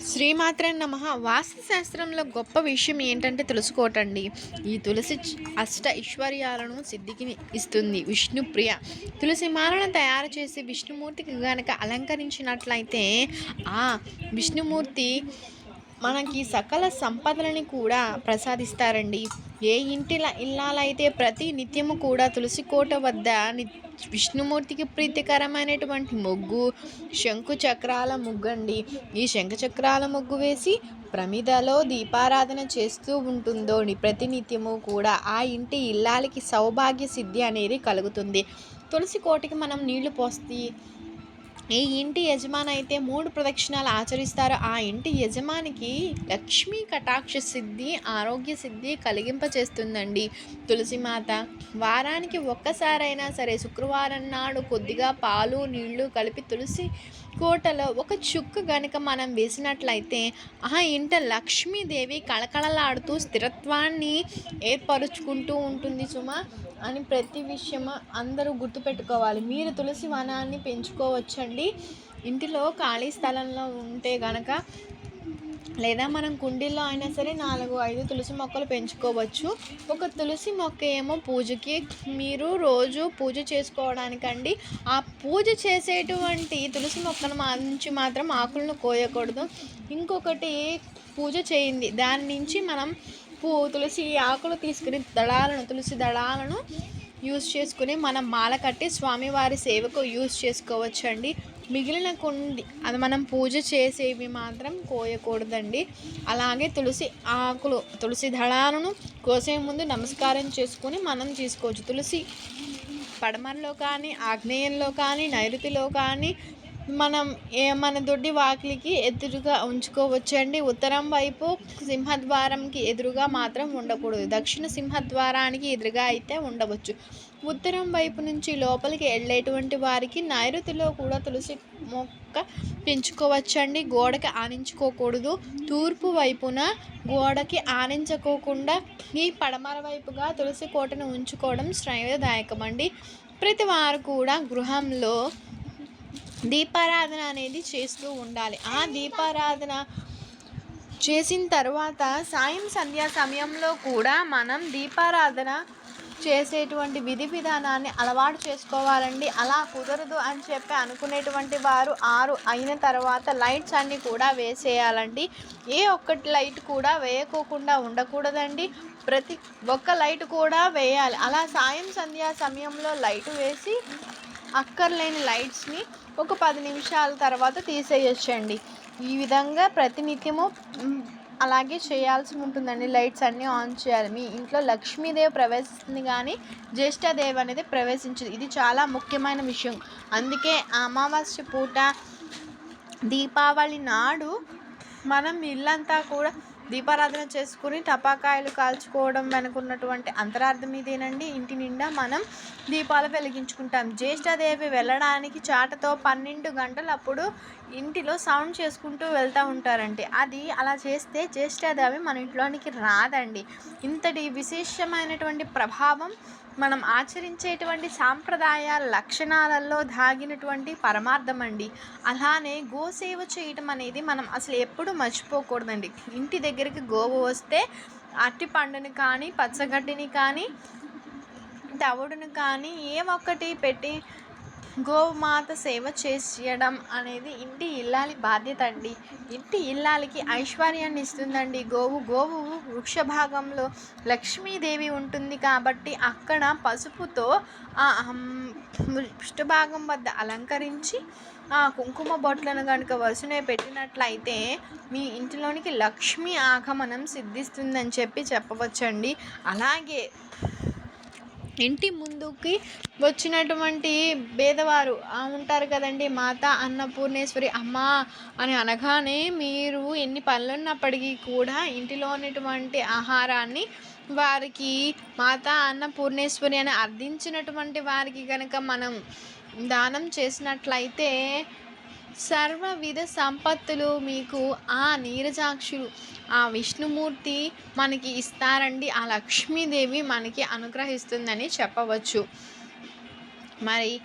శ్రీమాత్రే నమ. వాస్తుశాస్త్రంలో గొప్ప విషయం ఏంటంటే తెలుసుకోవటండి ఈ తులసి అష్ట ఐశ్వర్యాలను సిద్ధికి ఇస్తుంది విష్ణుప్రియ. తులసి మాలను తయారు చేసి విష్ణుమూర్తికి గనక అలంకరించినట్లయితే ఆ విష్ణుమూర్తి మనకి సకల సంపదలని కూడా ప్రసాదిస్తారండి. ఏ ఇంటి ఇల్లాలైతే ప్రతి నిత్యము కూడా తులసి కోట వద్ద ని విష్ణుమూర్తికి ప్రీతికరమైనటువంటి ముగ్గు శంకు చక్రాల ముగ్గండి. ఈ శంకు చక్రాల ముగ్గు వేసి ప్రమిదలో దీపారాధన చేస్తూ ఉంటుందో ని ప్రతినిత్యము కూడా ఆ ఇంటి ఇల్లాలకి సౌభాగ్య సిద్ధి అనేది కలుగుతుంది. తులసి కోటకి మనం నీళ్ళు పోస్తే ఏ ఇంటి యజమాని అయితే మూడు ప్రదక్షిణాలు ఆచరిస్తారో ఆ ఇంటి యజమానికి లక్ష్మీ కటాక్ష సిద్ధి ఆరోగ్య సిద్ధి కలిగింపచేస్తుందండి. తులసి మాత వారానికి ఒక్కసారైనా సరే శుక్రవారం నాడు కొద్దిగా పాలు నీళ్ళు కలిపి తులసి కోటలో ఒక చుక్క గనుక మనం వేసినట్లయితే ఆ ఇంట లక్ష్మీదేవి కళకళలాడుతూ స్థిరత్వాన్ని ఏర్పరుచుకుంటూ ఉంటుంది సుమా. అని ప్రతి విషయం అందరూ గుర్తుపెట్టుకోవాలి. మీరు తులసి వనాన్ని పెంచుకోవచ్చండి. ఇంటిలో ఖాళీ స్థలంలో ఉంటే గనక లేదా మనం కుండీల్లో అయినా సరే నాలుగు ఐదు తులసి మొక్కలు పెంచుకోవచ్చు. ఒక తులసి మొక్క ఏమో పూజకి మీరు రోజు పూజ చేసుకోవడానికండి. ఆ పూజ చేసేటువంటి తులసి మొక్కను మా- నుంచి మాత్రం ఆకులను కోయకూడదు. ఇంకొకటి పూజ చేయింది దాని నుంచి మనం పూ తులసి ఆకులు తీసుకుని దళాలను తులసి దళాలను యూస్ చేసుకుని మనం మాల కట్టి స్వామివారి సేవకు యూజ్ చేసుకోవచ్చండి. మిగిలిన కుండి అది మనం పూజ చేసేవి మాత్రం కోయకూడదండి. అలాగే తులసి ఆకులు తులసి దళాలను కోసే ముందు నమస్కారం చేసుకుని మనం తీసుకోవచ్చు. తులసి పడమరలో కానీ ఆగ్నేయంలో కానీ నైరుతిలో కానీ మనం ఏ మన దొడ్డి వాకిలికి ఎదురుగా ఉంచుకోవచ్చండి. ఉత్తరం వైపు సింహద్వారంకి ఎదురుగా మాత్రం ఉండకూడదు. దక్షిణ సింహద్వారానికి ఎదురుగా అయితే ఉండవచ్చు. ఉత్తరం వైపు నుంచి లోపలికి వెళ్ళేటువంటి వారికి నైరుతిలో కూడా తులసి మొక్క పెంచుకోవచ్చండి. గోడకి ఆనించుకోకూడదు. తూర్పు వైపున గోడకి ఆనించుకోకుండా ఈ పడమర వైపుగా తులసి కోటను ఉంచుకోవడం శ్రేయదాయకం అండి ప్రతి వారు కూడా గృహంలో దీపారాధన అనేది చేస్తూ ఉండాలి. ఆ దీపారాధన చేసిన తర్వాత సాయం సంధ్యా సమయంలో కూడా మనం దీపారాధన చేసేటువంటి విధి విధానాన్ని అలవాటు చేసుకోవాలండి. అలా కుదరదు అని చెప్పి అనుకునేటువంటి వారు ఆరు అయిన తర్వాత లైట్స్ అన్నీ కూడా వేసేయాలండి. ఏ ఒక్కటి లైట్ కూడా వేయకోకుండా ఉండకూడదండి. ప్రతి ఒక్క లైట్ కూడా వేయాలి. అలా సాయం సంధ్యా సమయంలో లైట్ వేసి అక్కర్లేని లైట్స్ని ఒక పది నిమిషాల తర్వాత తీసేయచ్చండి. ఈ విధంగా ప్రతినిత్యము అలాగే చేయాల్సి ఉంటుందండి. లైట్స్ అన్నీ ఆన్ చేయాలి. మీ ఇంట్లో లక్ష్మీదేవి ప్రవేశిస్తుంది కానీ జ్యేష్ఠదేవి అనేది ప్రవేశించదు. ఇది చాలా ముఖ్యమైన విషయం. అందుకే అమావాస్య పూట దీపావళి నాడు మనం ఇల్లంతా కూడా దీపారాధన చేసుకుని టపాకాయలు కాల్చుకోవడం వెనుకున్నటువంటి అంతరార్థం ఇదేనండి. ఇంటి నిండా మనం దీపాలు వెలిగించుకుంటాం. జ్యేష్ఠదేవి వెళ్ళడానికి చాటతో పన్నెండు గంటలు అప్పుడు ఇంటిలో సౌండ్ చేసుకుంటూ వెళ్తూ ఉంటారండి. అది అలా చేస్తే జ్యేష్ఠదేవి మన ఇంట్లోనికి రాదండి. ఇంతటి విశేషమైనటువంటి ప్రభావం మనం ఆచరించేటువంటి సాంప్రదాయ లక్షణాలలో దాగినటువంటి పరమార్థం అండి అలానే గోసేవ చేయటం అనేది మనం అసలు ఎప్పుడు మర్చిపోకూడదండి. ఇంటి దగ్గరికి గోవు వస్తే అట్టి పండుని కానీ పచ్చగడ్డిని కానీ తవుడును కానీ ఏ ఒక్కటి పెట్టి గోమాత సేవ చేయడం అనేది ఇంటి ఇల్లాలి బాధ్యత అండి. ఇంటి ఇల్లాలికి ఐశ్వర్యాన్ని ఇస్తుందండి. గోవు గోవు వృక్ష భాగంలో లక్ష్మీదేవి ఉంటుంది కాబట్టి అక్కడ పసుపుతో ఆ పృష్ఠభాగం వద్ద అలంకరించి ఆ కుంకుమ బొట్లను కనుక వరుసనే పెట్టినట్లయితే మీ ఇంటిలోనికి లక్ష్మీ ఆగమనం సిద్ధిస్తుందని చెప్పి చెప్పవచ్చండి. అలాగే ఇంటి ముందుకి వచ్చినటువంటి పేదవారు ఉంటారు కదండి మాత అన్నపూర్ణేశ్వరి అమ్మ అని అనగానే మీరు ఎన్ని పనులున్నప్పటికీ కూడా ఇంటిలో ఉన్నటువంటి ఆహారాన్ని వారికి మాత అన్నపూర్ణేశ్వరి అని అర్థించినటువంటి వారికి కనుక మనం దానం చేసినట్లయితే సర్వవిధ సంపత్తులు మీకు ఆ నీరజాక్షులు ఆ విష్ణుమూర్తి మనకి ఇస్తారండి. ఆ లక్ష్మీదేవి మనకి అనుగ్రహిస్తుందని చెప్పవచ్చు. మరి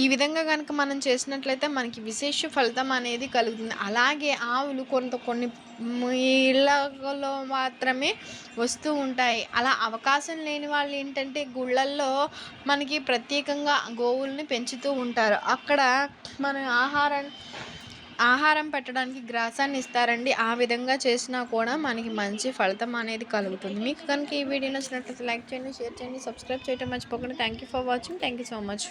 ఈ విధంగా కనుక మనం చేసినట్లయితే మనకి విశేష ఫలితం అనేది కలుగుతుంది. అలాగే ఆవులు కొంత కొన్ని ఇళ్ళలో మాత్రమే వస్తూ ఉంటాయి. అలా అవకాశం లేని వాళ్ళు ఏంటంటే గుళ్ళల్లో మనకి ప్రత్యేకంగా గోవుల్ని పెంచుతూ ఉంటారు. అక్కడ మన ఆహారం ఆహారం పెట్టడానికి గ్రాసాన్ని ఇస్తారండి. ఆ విధంగా చేసినా కూడా మనకి మంచి ఫలితం అనేది కలుగుతుంది. మీకు కనుక ఈ వీడియో నచ్చినట్లయితే లైక్ చేయండి షేర్ చేయండి సబ్స్క్రైబ్ చేయడం మర్చిపోకండి. Thank you for watching thank you so much